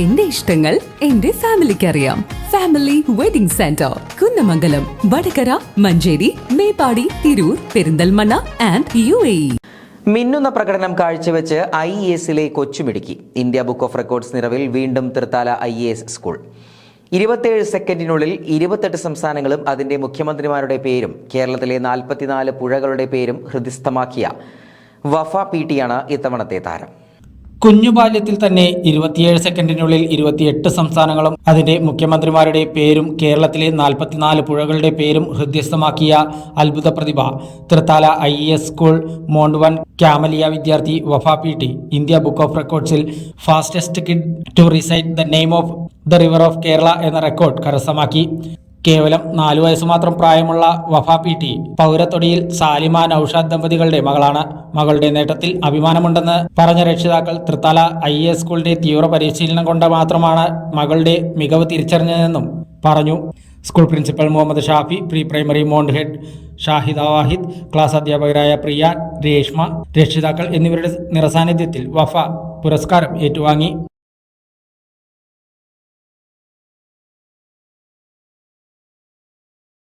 എന്റെ ഇഷ്ടങ്ങൾ എന്റെ ഫാമിലിക്ക് അറിയാം family wedding centre Kunnamangalam Vadakara Manjeri Meppadi Tirur Perinthalmanna and U A മിന്നുന്ന പ്രകടനം കാഴ്ചവെച്ച് ഐ ഇ എസിലെ കൊച്ചുമിടുക്കി ഇന്ത്യ ബുക്ക് ഓഫ് റെക്കോർഡ്സ് നിറവിൽ വീണ്ടും Thrithala I A S school. ഇരുപത്തേഴ് സെക്കൻഡിനുള്ളിൽ ഇരുപത്തെട്ട് സംസ്ഥാനങ്ങളും അതിന്റെ മുഖ്യമന്ത്രിമാരുടെ പേരും കേരളത്തിലെ നാൽപ്പത്തിനാല് പുഴകളുടെ പേരും ഹൃദിസ്ഥമാക്കിയ വഫ പി ടിയാണ് ഇത്തവണത്തെ താരം. കുഞ്ഞു ബാല്യത്തിൽ തന്നെ ഇരുപത്തിയേഴ് സെക്കൻഡിനുള്ളിൽ ഇരുപത്തിയെട്ട് സംസ്ഥാനങ്ങളും അതിന്റെ മുഖ്യമന്ത്രിമാരുടെ പേരും കേരളത്തിലെ നാൽപ്പത്തിനാല് പുഴകളുടെ പേരും ഹൃദ്യസ്ഥമാക്കിയ അത്ഭുത പ്രതിഭ. Thrithala I S school mont one camellia വിദ്യാർത്ഥി Wafa P T India book of റെക്കോർഡ്സിൽ fastest kid to recite the name of the river of Kerala എന്ന റെക്കോർഡ് കരസ്ഥമാക്കി. കേവലം നാലു വയസ്സ് മാത്രം പ്രായമുള്ള വഫ പി ടി പൗരത്തൊടിയിൽ സാലിമ നൌഷാദ് ദമ്പതികളുടെ മകളാണ്. മകളുടെ നേട്ടത്തിൽ അഭിമാനമുണ്ടെന്ന് പറഞ്ഞ രക്ഷിതാക്കൾ തൃത്താല ഐ എ സ്കൂളിന്റെ തീവ്ര പരിശീലനം കൊണ്ട് മാത്രമാണ് മകളുടെ മികവ് തിരിച്ചറിഞ്ഞതെന്നും പറഞ്ഞു. School principal Muhammad Shafi pre primary mont head Shahida Wahid class അധ്യാപകരായ പ്രിയ രേഷ്മ രക്ഷിതാക്കൾ എന്നിവരുടെ നിറസാന്നിധ്യത്തിൽ വഫ പുരസ്കാരം ഏറ്റുവാങ്ങി.